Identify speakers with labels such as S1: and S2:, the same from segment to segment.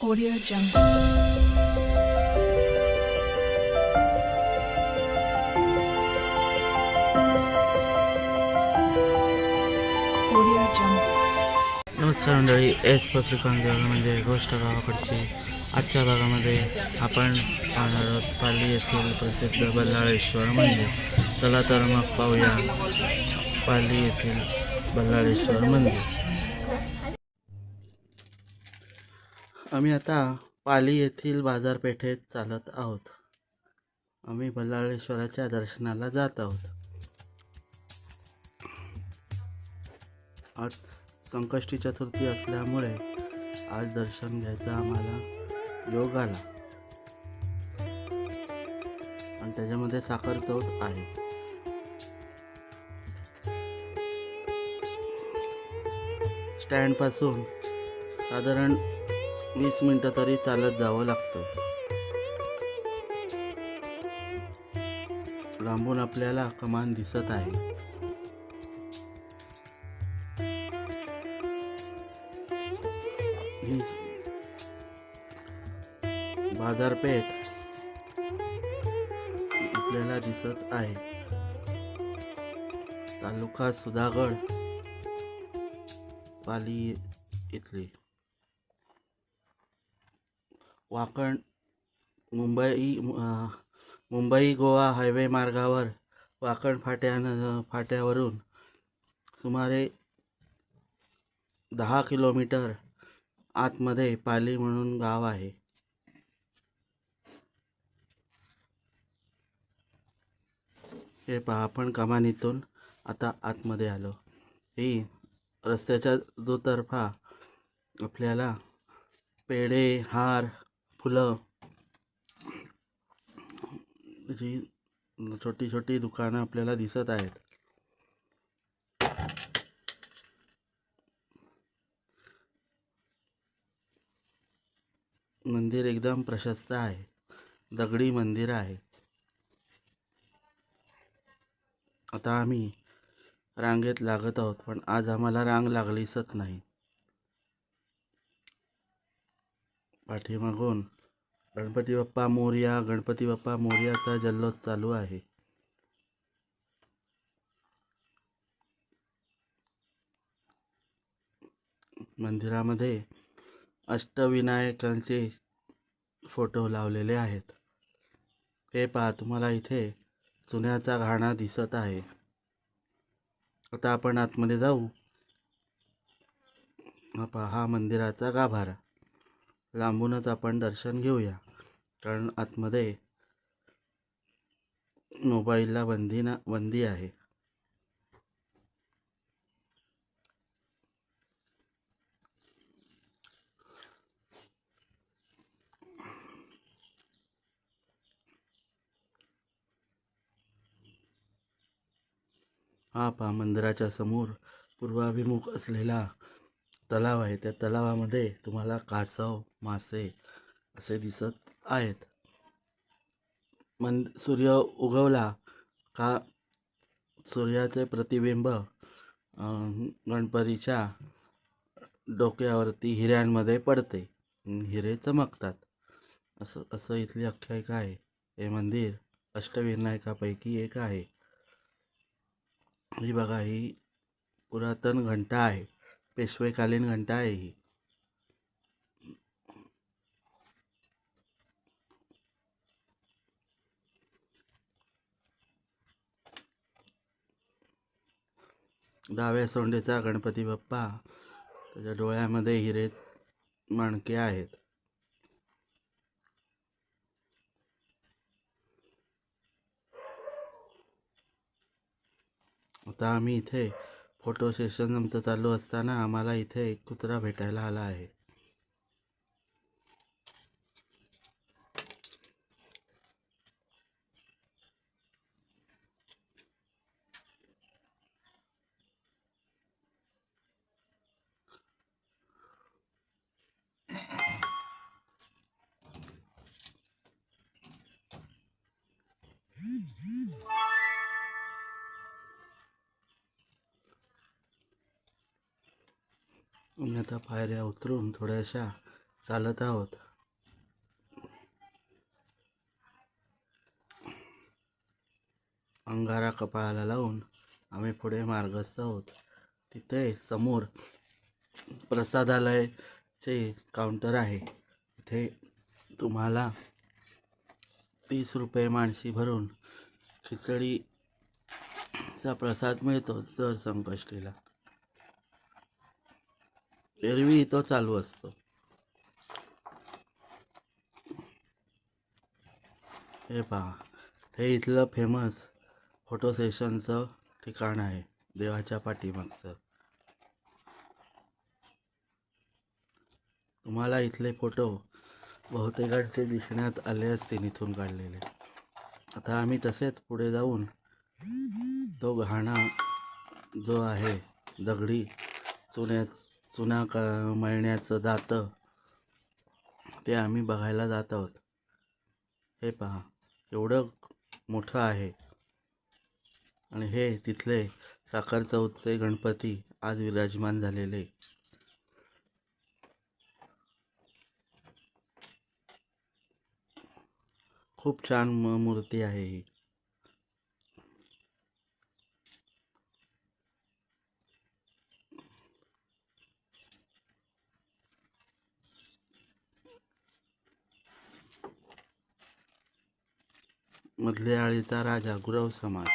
S1: Audio Jungle. Audio Jungle.
S2: नमस्कार मंडळी S पत्रिकांत म्हणजे गोष्ट गावाकडची आजच्या भागामध्ये आपण पाहणार आहोत पाली येथील प्रसिद्ध बल्लाळेश्वर मंदिर चला तर मग पाहूया पाली येथील बल्लाळेश्वर मंदिर आम्ही आता पाली येथील बाजारपेठेत चालत आहोत. आम्ही बल्लाळेश्वराच्या दर्शनाला जात आहोत. आज संकष्टी चतुर्थी असल्यामुळे आज दर्शन घ्यायचा आम्हाला योग आला. आणि त्याच्यामध्ये साखर चौथ आहे. स्टँडपासून साधारण वीस मिनटं तरी चालत जावं लागतं. लांबून आपल्याला कमान दिसत आहे. बाजारपेठ आपल्याला दिसत आहे. तालुका सुधागड पाली इथली वाकण मुंबई मुंबई गोवा हायवे मार्गावर वाकण फाट्यानं फाट्यावरून सुमारे दहा किलोमीटर आतमध्ये पाली म्हणून गाव आहे. हे पहा आपण कमानीतून आता आतमध्ये आलो. ही रस्त्याच्या दुतर्फा आपल्याला पेढे हार फुलं. जी छोटी छोटी दुकानं आपल्याला दिसत आहेत. मंदिर एकदम प्रशस्त आहे. दगडी मंदिर आहे. आता आम्ही रांगेत लागत आहोत पण आज आम्हाला रांग लागलीसच नाही. पाठीमागून गणपती बाप्पा मोर्या गणपती बाप्पा मोर्याचा जल्लोष चालू आहे. मंदिरामध्ये अष्टविनायकांचे फोटो लावलेले आहेत. हे पहा तुम्हाला इथे चुन्याचा घाणा दिसत आहे. आता आपण आतमध्ये जाऊ. हा पहा हा मंदिराचा गाभारा. लांबूनच आपण दर्शन घेऊया. कारण आतमध्ये मोबाईलला बंदी ना बंदी आहे. हा पहा मंदिराच्या समोर पूर्वाभिमुख असलेला तलाव आहे. त्या तलावामध्ये तुम्हाला कासव मासे असे दिसत आहेत. मन सूर्य उगवला का? सूर्याचे प्रतिबिंब गणपतीच्या डोक्यावरती हिऱ्यांमध्ये पडते. हिरे चमकतात. असं असं इथली आख्यायिका आहे. हे मंदिर अष्टविनायकापैकी एक आहे. ही बघा ही पुरातन घंटा आहे. पेशवेकालीन घंटा आहे ही. डाव्या सोंडेचा गणपती बाप्पा त्याच्या डोळ्यामध्ये हिरे मणके आहेत. आता आम्ही इथे फोटो सेशन आमचं चालू असताना आम्हाला इथे एक कुत्रा भेटायला आला आहे. आम्ही आता पायऱ्या उतरून थोड्याशा चालत आहोत. अंगारा कपाळाला लावून आम्ही पुढे मार्गस्थ आहोत. तिथे समोर प्रसादालयचे काउंटर आहे. तिथे तुम्हाला तीस रुपये माणशी भरून खिचडीचा प्रसाद मिळतो जर संकष्टीला. एरवी तो चालू असतो हे पहा हे इथलं फेमस फोटो सेशनचं ठिकाण आहे देवाच्या पाठीमागचं. तुम्हाला इथले फोटो बहुतेकांचे दिसण्यात आले असतील इथून काढलेले. आता आम्ही तसेच पुढे जाऊन तो घाणा जो आहे दगडी चुन्याच चुना क मळण्याचं दातं ते आम्ही बघायला जात आहोत. हे पहा एवढं मोठं आहे. आणि हे तिथले साखर चौथचे गणपती आज विराजमान झालेले. खूप छान म- मूर्ती आहे ही. मधल्या आळीचा राजा गुरव समाज.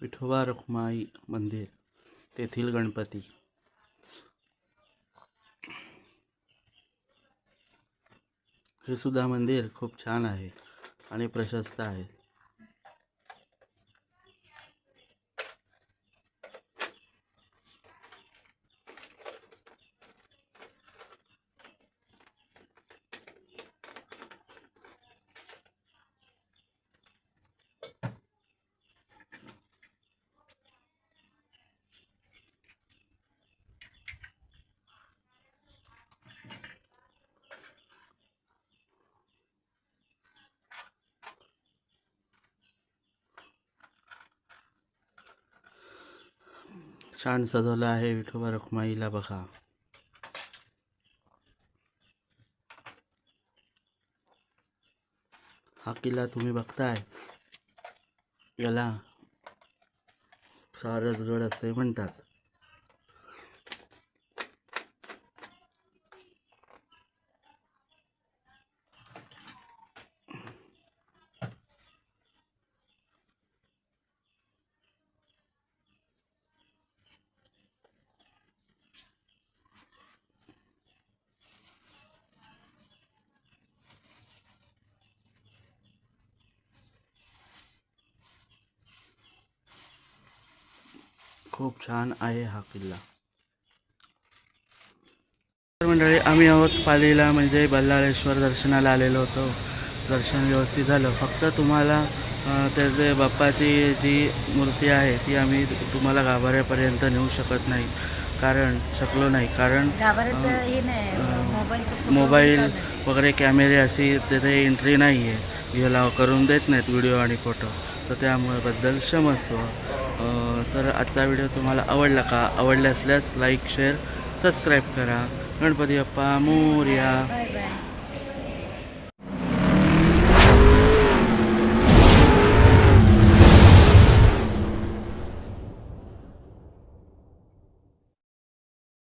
S2: विठोबा रखुमाई मंदिर तेथील गणपती. हे सुद्धा मंदिर खूप छान आहे आणि प्रशस्त आहे. छान सजवलं आहे विठोबा रखुमाईला बघा. हा किल्ला तुम्ही बघताय. याला सारसगड असे म्हणतात. खूप छान आहे हा किल्ला. मंडळी आम्ही आहोत पालीला म्हणजे बल्लाळेश्वर दर्शनाला आलेलो होतो. दर्शन व्यवस्थित झालं. फक्त तुम्हाला त्याचे बाप्पाची जी मूर्ती आहे ती आम्ही तुम्हाला गाभाऱ्यापर्यंत नेऊ शकत नाही. कारण शकलो नाही. कारण
S1: हे
S2: मोबाईल
S1: वगैरे
S2: कॅमेरे अशी तिथे एंट्री नाही आहे घ्यायला करून देत नाहीत व्हिडिओ आणि फोटो तर त्यामुळे बद्दल क्षमस्व. तर आजचा व्हिडिओ तुम्हाला आवडला का? आवडला असल्यास लाईक शेअर सबस्क्राईब करा. गणपती बाप्पा मोर्या.